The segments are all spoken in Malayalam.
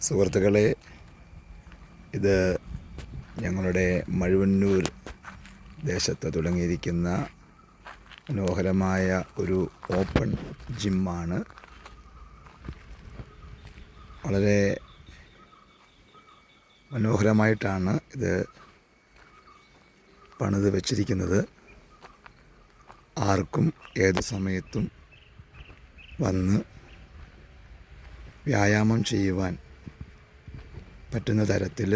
സുഹൃത്തുക്കളെ ഇത് ഞങ്ങളുടെ മഴുവന്നൂർ ദേശത്ത് തുടങ്ങിയിരിക്കുന്ന മനോഹരമായ ഒരു ഓപ്പൺ ജിമ്മാണ്. വളരെ മനോഹരമായിട്ടാണ് ഇത് പണിത് വച്ചിരിക്കുന്നത്. ആർക്കും ഏത് സമയത്തും വന്ന് വ്യായാമം ചെയ്യുവാൻ പറ്റുന്ന തരത്തിൽ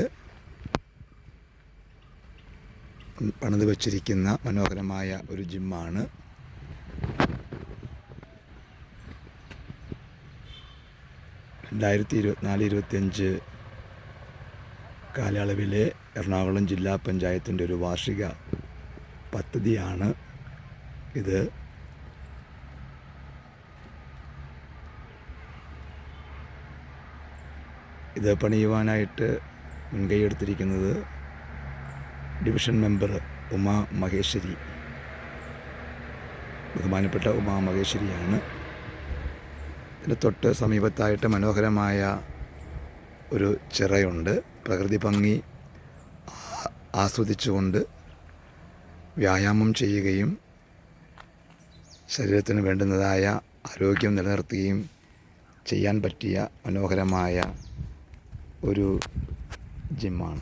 പണിത് വച്ചിരിക്കുന്ന മനോഹരമായ ഒരു ജിമ്മാണ്. രണ്ടായിരത്തി ഇരുപത്തിനാല് ഇരുപത്തിയഞ്ച് കാലയളവിലെ എറണാകുളം ജില്ലാ പഞ്ചായത്തിന്റെ ഒരു വാർഷിക പദ്ധതിയാണ് ഇത്. ഇത് പണിയുവാനായിട്ട് മുൻകൈ എടുത്തിരിക്കുന്നത് ഡിവിഷൻ മെമ്പർ ഉമാ മഹേശ്വരി. ബഹുമാനപ്പെട്ട ഉമാ മഹേശ്വരിയാണ്. ഇതിന് തൊട്ട് സമീപത്തായിട്ട് മനോഹരമായ ഒരു ചിറയുണ്ട്. പ്രകൃതി ഭംഗി ആസ്വദിച്ചുകൊണ്ട് വ്യായാമം ചെയ്യുകയും ശരീരത്തിന് വേണ്ടുന്നതായ ആരോഗ്യം നിലനിർത്തുകയും ചെയ്യാൻ പറ്റിയ മനോഹരമായ ഒരു ജിമ്മാണ്